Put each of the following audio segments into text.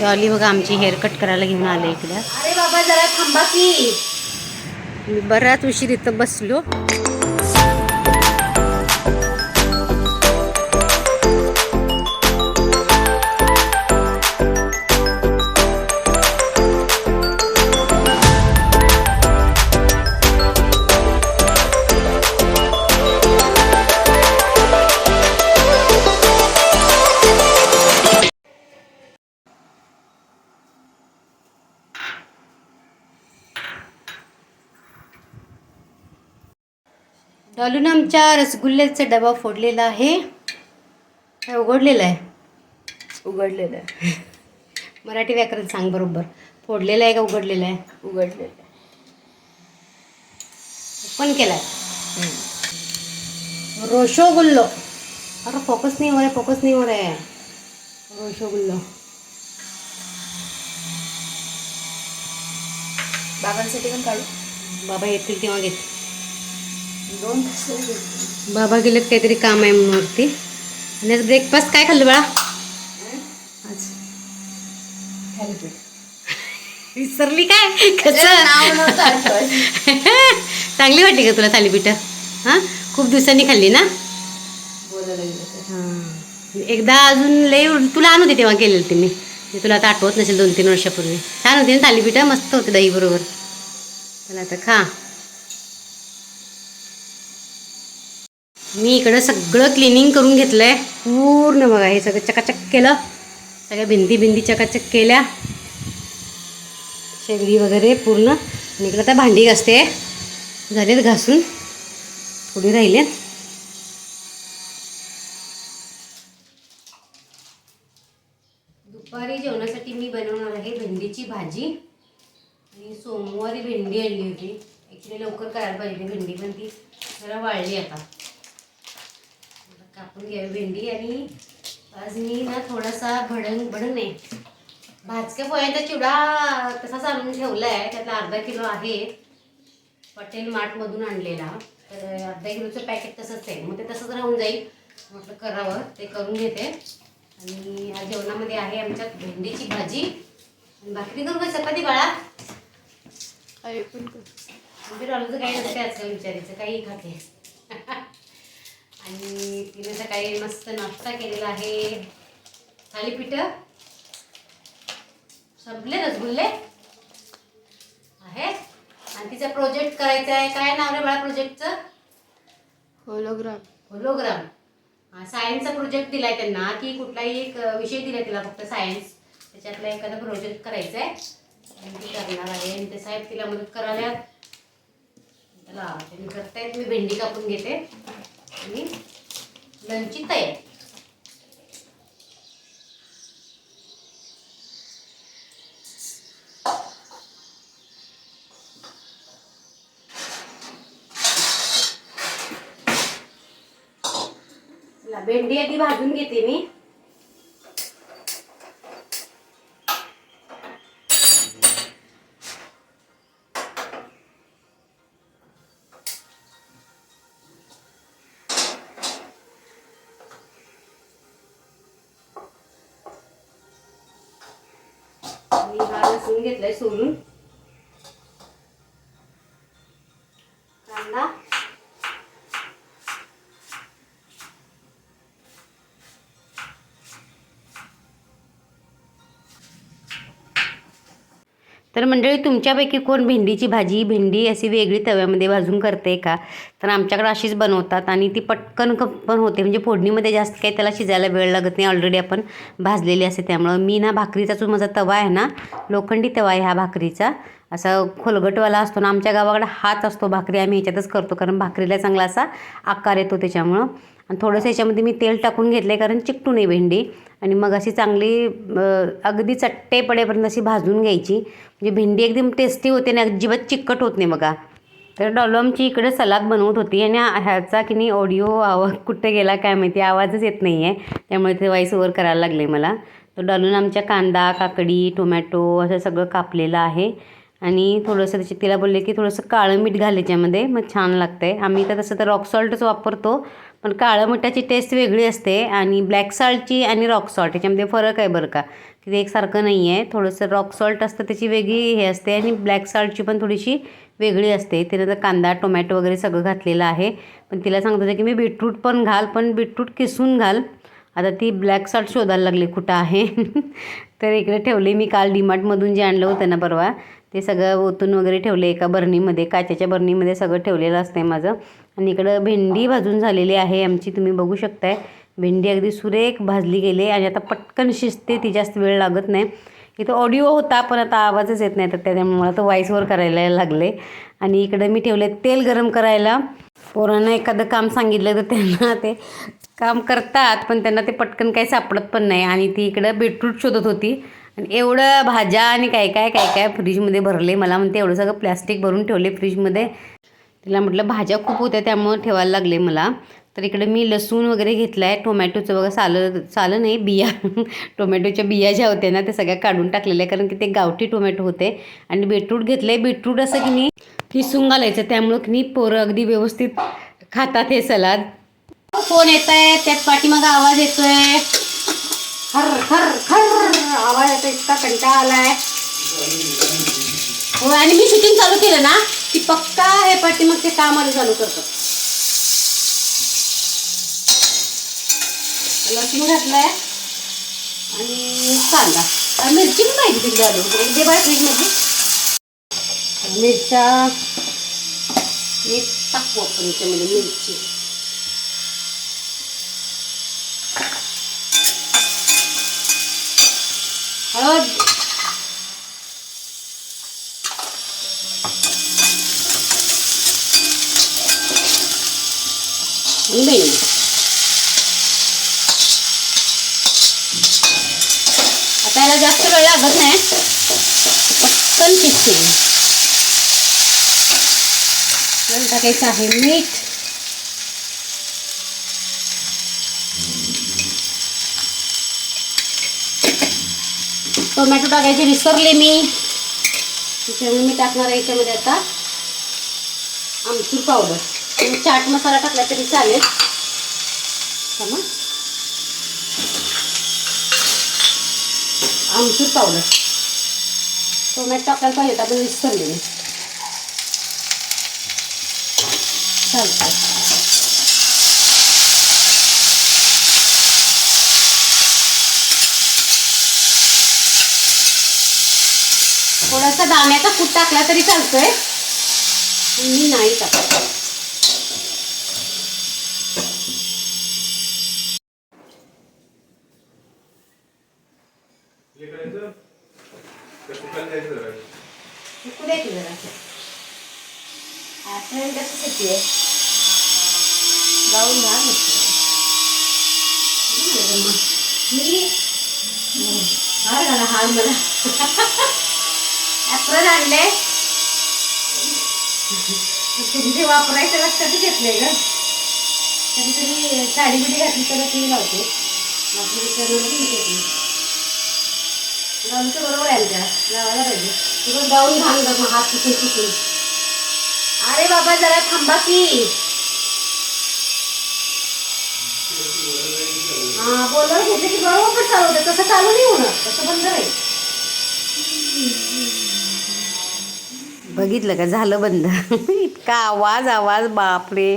Dolly बघा आमची hair cut करायला घेऊन आले इकडं. अरे बाबा जरा थांबा की. मी बराच उशीर इथं बसलो. डॉलून आमच्या रसगुल्ल्याचा डबा फोडलेला आहे. काय उघडलेला आहे. उघडलेलं आहे. मराठी व्याकरण सांग बरोबर. फोडलेला आहे का उघडलेला आहे? उघडलेलं आहे. ओपन केला आहे रोशोगुल्लो अरे फोकस नाही हो रहा है फोकस नहीं हो रहा है रोशोगुल्लो बाबांसाठी पण काढू? बाबा येतील तेव्हा घेते दोन बाबा गेलेत काहीतरी काम आहे म्हणून वरती. आणि आज ब्रेकफास्ट काय खाल्लं बाळा? आज. विसरली काय? कसं. चांगली वाटली का तुला थालीपीठ? हां? खूप दिवसांनी खाल्ली ना? गेलं. हां. एकदा अजून लय तुला आणू दे तेव्हा केलेलं ते मी. तुला आता आठवत नसेल दोन तीन वर्षापूर्वी. छान होती ना थालीपीठ? मस्त होते दही बरोबर चला आता खा. मी इकडं सगळं क्लिनिंग करून घेतलं आहे पूर्ण बघा हे सगळं चकाचक केलं. सगळ्या भिंती भिंती चकाचक केल्या. शेगडी वगैरे पूर्ण. आणि इकडं आता भांडी घासते. झालेत घासून. थोडी राहिले दुपारी जेवणासाठी मी बनवणार आहे भेंडीची भाजी. आणि सोमवारी भेंडी आणली होती. ॲक्च्युली लवकर करायला पाहिजे. भेंडी पण ती जरा वाळली आता. कापून घ्यावी भेंडी आणि आज मी ना थोडासा भडंग भडंग नाही भाजक्या पोह्यांचा चिवडा तसाच आणून ठेवला आहे त्यातला अर्धा किलो आहे पटेल मार्टमधून आणलेला. तर अर्धा किलोचं पॅकेट तसंच आहे मग ते तसंच राहून जाईल. म्हटलं करावं ते करून घेते. आणि आज जेवणामध्ये आहे आमच्यात भेंडीची भाजी. आणि भाकरी करू का चपाती बाळा. पण काही नसते आजकाल विचारायचं काही खाते. आणि तिने सकाळी मस्त नाश्ता केलेला आहे. थालीपीठ संपले रसगुल्ले? आहेत. आणि तिचा प्रोजेक्ट करायचा आहे. काय नाव रे बाळा प्रोजेक्टचं होलोग्राम होलोग्राम सायन्सचा प्रोजेक्ट दिलाय त्यांना की कुठलाही एक विषय दिलाय तिला फक्त सायन्स त्याच्यातला एखादा प्रोजेक्ट करायचा आहे आणि ती करणार आहे. आणि ते साहेब तिला मदत करायला चला त्यांनी करतायत. मी भेंडी कापून घेते. आणि लंचची तयारी. भेंडी आधी भाजून घेते मी. मी हा लसूण घेतलाय सोलून तर मंडळी तुमच्यापैकी कोण भेंडीची भाजी भेंडी अशी वेगळी तव्यामध्ये भाजून करते का? तर आमच्याकडे अशीच बनवतात आणि ती पटकन पण होते. म्हणजे फोडणीमध्ये जास्त काही त्याला शिजायला वेळ लागत नाही. ऑलरेडी आपण भाजलेली असते त्यामुळं. मी ना भाकरीचा जो माझा तवा आहे ना लोखंडी तवा आहे हा भाकरीचा असा खोलगटवाला असतो ना आमच्या गावाकडे हाच असतो भाकरी. आम्ही ह्याच्यातच करतो. कारण भाकरीला चांगला असा आकार येतो त्याच्यामुळं. आणि थोडंसं याच्यामध्ये मी तेल टाकून घेतलं आहे कारण चिकटू नये भेंडी. आणि मग अशी चांगली अगदी चट्टे पडेपर्यंत अशी भाजून घ्यायची. म्हणजे भेंडी एकदम टेस्टी होते आणि अजिबात चिकट होत नाही बघा. तर डॉलू इकडे सलाद बनवत होती आणि ह्याचा की नाही ऑडिओ आवाज कुठे गेला काय माहिती आवाजच येत नाही आहे त्यामुळे ते वाईस ओवर करायला लागले मला. तर डॉलून आमच्या कांदा काकडी टोमॅटो असं सगळं कापलेलं आहे. आणि थोडंसं त्याची तिला बोलले की थोडंसं काळं मीठ घाल याच्यामध्ये. मग छान लागतं आहे आम्ही तर तसं तर रॉक सॉल्टच वापरतो. पण काळं मिठाची टेस्ट वेगळी असते आणि ब्लॅक सॉल्टची आणि रॉक सॉल्ट याच्यामध्ये फरक आहे बरं का. की ते एकसारखं नाही आहे थोडंसं रॉक सॉल्ट असतं त्याची वेगळी हे असते आणि ब्लॅक सॉल्टची पण थोडीशी वेगळी असते. तिनं तर कांदा टोमॅटो वगैरे सगळं घातलेलं आहे. पण तिला सांगत होते की मी बीटरूट पण घाल पण बीटरूट किसून घाल. आता ती ब्लॅक सॉल्ट शोधायला लागली कुठं आहे? तर इकडे ठेवले मी काल डीमार्टमधून जे आणलं होतं ना परवा ते सगळं ओतून वगैरे ठेवले एका बरणीमध्ये काचेच्या बरणीमध्ये सगळं ठेवलेलं असते माझं. आणि इकडं भेंडी भाजून झालेली आहे आमची तुम्ही बघू शकताय. भेंडी अगदी सुरेख भाजली गेली आणि आता पटकन शिजते ती जास्त वेळ लागत नाही. इथं ऑडिओ होता पण आता आवाजच येत नाही तर त्याच्यामुळे मला तर व्हॉईसवर करायला लागले. आणि इकडं मी ठेवले तेल गरम करायला. पोरांना एखादं काम सांगितलं तर त्यांना ते काम करतात पण त्यांना ते पटकन काही सापडत पण नाही. आणि ती इकडं बीटरूट शोधत होती. आणि एवढं भाज्या आणि काय काय काय काय फ्रीजमध्ये भरले. मला म्हणते एवढं सगळं प्लॅस्टिक भरून ठेवले फ्रीजमध्ये. तिला म्हटलं भाज्या खूप होत्या त्यामुळं ठेवायला लागले मला. तर इकडे मी लसूण वगैरे घेतलं आहे टोमॅटोचं बघा सालं सालं नाही बिया. टोमॅटोच्या बिया ज्या होत्या ना त्या सगळ्या काढून टाकलेल्या आहे कारण की ते गावठी टोमॅटो होते. आणि बीटरूट घेतलं आहे बीटरूट असं की नाही किसून घालायचं. त्यामुळं की नाही पोरं अगदी व्यवस्थित खातात हे सलाद. फोन येत आहे त्यात पाठीमागा आवाज येतोय. खर खर खर आवाज येतो इतका कंटाळा आलाय. हो आणि मी शूटिंग चालू केलं ना की पक्का हे पाठीमागचे काम कामाला चालू करतो लसूण घातलाय आणि कांदा. आणि मिरची पण पाहिजे तिकडे आलो. दे बाय फ्रीजमध्ये मिरच्या एक टाकू आपण याच्यामध्ये मिरची. हळद. आणि आता याला जास्त वेळ लागत नाही. पटकन शिजते टाकायचं आहे. मीठ टोमॅटो टाकायचे विसरले मी. त्याच्यामुळे मी टाकणार आहे याच्यामध्ये आता आमचूर पावडर. तुम्ही चाट मसाला टाकला तरी चालेल. थांबा. आमचूर पावडर टोमॅटो टाकायला पाहिजे आपण पण विसरले मी. चालतं थोडासा दाण्याचा कूट टाकला तरी चालतोय. मी नाही टाकत हे करायचं का सुकायला द्यायचं जरा उकळू द्या की जरा आपण कशासाठी आहे जाऊन घ्या मी हार घाला हार मला ॲप्रल आणले ते वापरायचं लक्षातच येत नाही ग. कधीतरी साडी बिडी घातली तर ती लावते. बाकी येत नाही लावलं बरोबर आहे त्या लावायला पाहिजे. तुझं जाऊन घाल बघ मग हात चुकून चुकून अरे बाबा जरा थांबा की. हा बोलवर घेतलं की बरोबर चालू होतं तसं चालू नाही होणार. तसं बंद राहील बघितलं का? झालं बंद. इतका आवाज आवाज बापरे.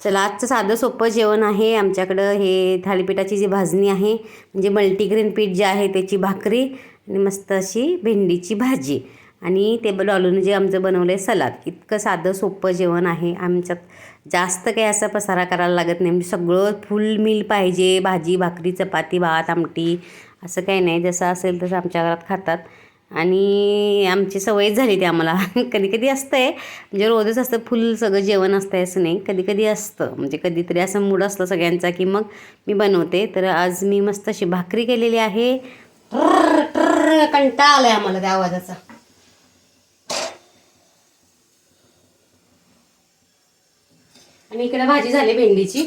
चला आजचं साधं सोपं जेवण आहे. आमच्याकडं हे थालीपीठाची जी भाजणी आहे म्हणजे मल्टीग्रेन पीठ जे आहे त्याची भाकरी आणि मस्त अशी भेंडीची भाजी. आणि ते डॉलून जे आमचं बनवलं आहे सलाद. इतकं साधं सोपं जेवण आहे. आमच्यात जास्त काही असा पसारा करायला लागत नाही. म्हणजे सगळं फुल मील पाहिजे. भाजी भाकरी चपाती भात आमटी असं काही नाही. जसं असेल तसं आमच्या घरात खातात. आणि आमची सवयच झाली ती आम्हाला. कधी कधी असतं आहे म्हणजे रोजच असतं फुल सगळं जेवण असतं असं नाही. कधी कधी असतं. म्हणजे कधीतरी असं मूड असतं सगळ्यांचा की मग मी बनवते. तर आज मी मस्त अशी भाकरी केलेली आहे. कंटाळा आला आहे आम्हाला त्या आवाजाचा. आणि इकडे भाजी झाली भेंडीची.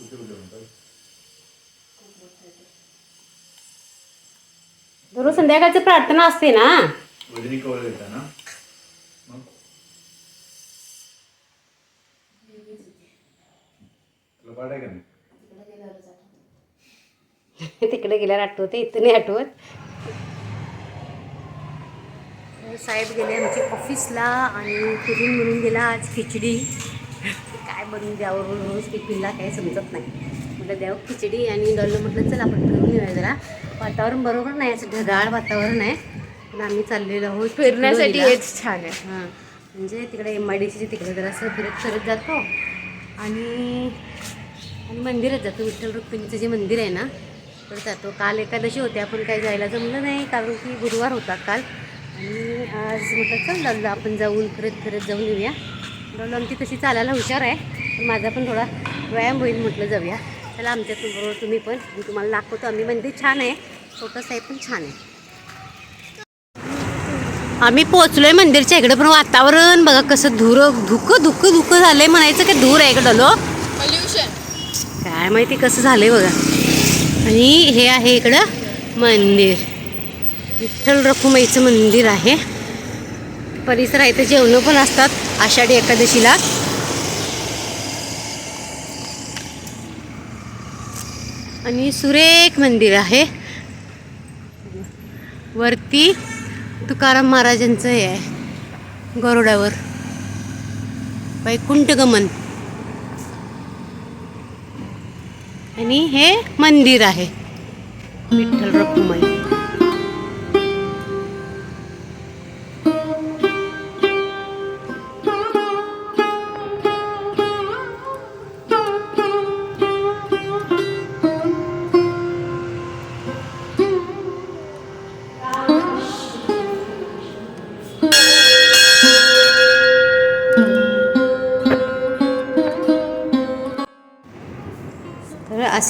म्हणतात? दररोज संध्याकाळची प्रार्थना असते ना? वजनी कवळ देता ना? मग? तुला पाठ आहे का नाही? तिकडे गेल्यावर आठवते इथं नाही आठवत. साहेब गेले आमच्या ऑफिसला आणि टिफिन म्हणून गेला आज खिचडी. काय बनवून द्यावं? रोज रोज टिफिनला काही समजत नाही. म्हटलं द्यावं खिचडी आणि डॉलर म्हटलं चल आपण फिरून येऊया जरा. वातावरण बरोबर नाही असं ढगाळ वातावरण आहे. पण आम्ही चाललेलो आहोत फिरण्यासाठी. हेच छान आहे. हां. म्हणजे तिकडे एम आय डी सीच्या तिकडे जरासं फिरत फिरत जातो. आणि आणि मंदिरात जातो. विठ्ठल रुक्मिणीचं जे मंदिर आहे ना तिकडे जातो. काल एकादशी होती. आपण काही जायला जमलं नाही कारण की गुरुवार होता काल. आणि आज म्हटलं चल दादा आपण जाऊन फिरत फिरत जाऊन येऊया. डॉल आमची तशी चालायला हुशार आहे. पण माझा पण थोडा व्यायाम होईल म्हटलं जाऊया. चला आमच्या बरोबर तुम्ही पण. मी तुम्हाला दाखवतो. आम्ही मंदिर छान आहे. छोटंसं आहे पण छान आहे. आम्ही पोचलोय मंदिरच्या इकडे पण वातावरण बघा कसं धुर धुकं धुकं धुकं झालंय म्हणायचं काय धूर आहे इकडं काय माहिती कसं झालंय बघा. आणि हे आहे इकडं मंदिर. विठ्ठल रखुमाईचं मंदिर आहे. परिसर आहे इथे जेवणं पण असतात आषाढी एकादशीला. आणि सुरेख मंदिर आहे. वरती तुकाराम महाराजांचं हे आहे गरुडावर. वैकुंठ गमन. आणि हे मंदिर आहे. विठ्ठल रखुमाई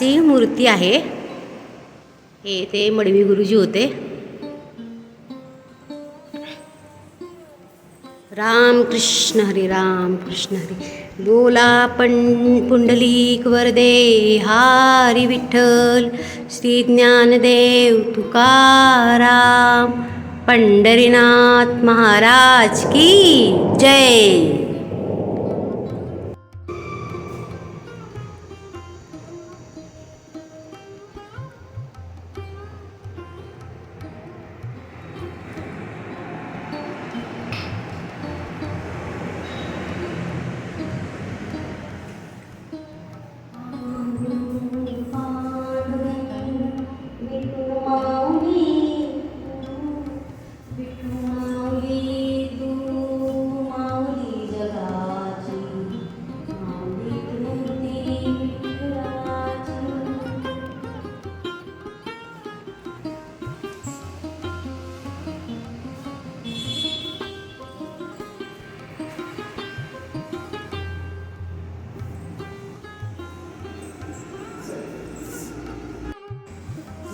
अशी मूर्ती आहे. हे ते मडवी गुरुजी होते. राम कृष्ण हरी राम कृष्ण हरी. बोला पं पुंडलिक वरदे हारी विठ्ठल. श्री ज्ञानदेव तुकाराम. पंढरीनाथ महाराज की जय.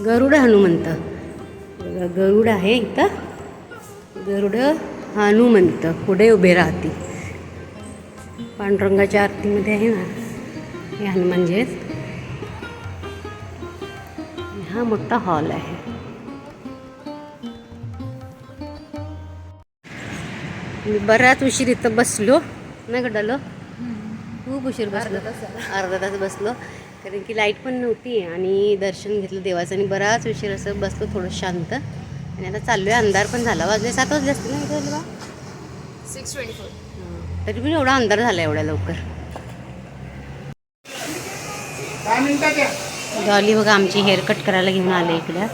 गरुड हनुमंत. बघा, गरुड आहे इथं. गरुड हनुमंत पुढे उभे राहते पांडुरंगाच्या आरतीमध्ये आहे ना हे हनुमानजी आहेत. हा मोठा हॉल आहे. मी बराच उशीर इथं बसलो. नाही गडालो खूप उशीर बसलो. अर्धा तास बसलो. कारण की लाइट पण नव्हती आणि दर्शन घेतलं देवाचं आणि बराच उशीर असं बसलो थोडं शांत. आणि आता चाललोय अंधार पण झाला. वाजले सात वाजले असतील ना इथं बा सिक्स ट्वेंटी फोर तरी पण एवढा अंधार झाला एवढ्या लवकर. डॉली बघा आमची हेअर कट करायला घेऊन आले इकडे.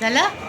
झालं?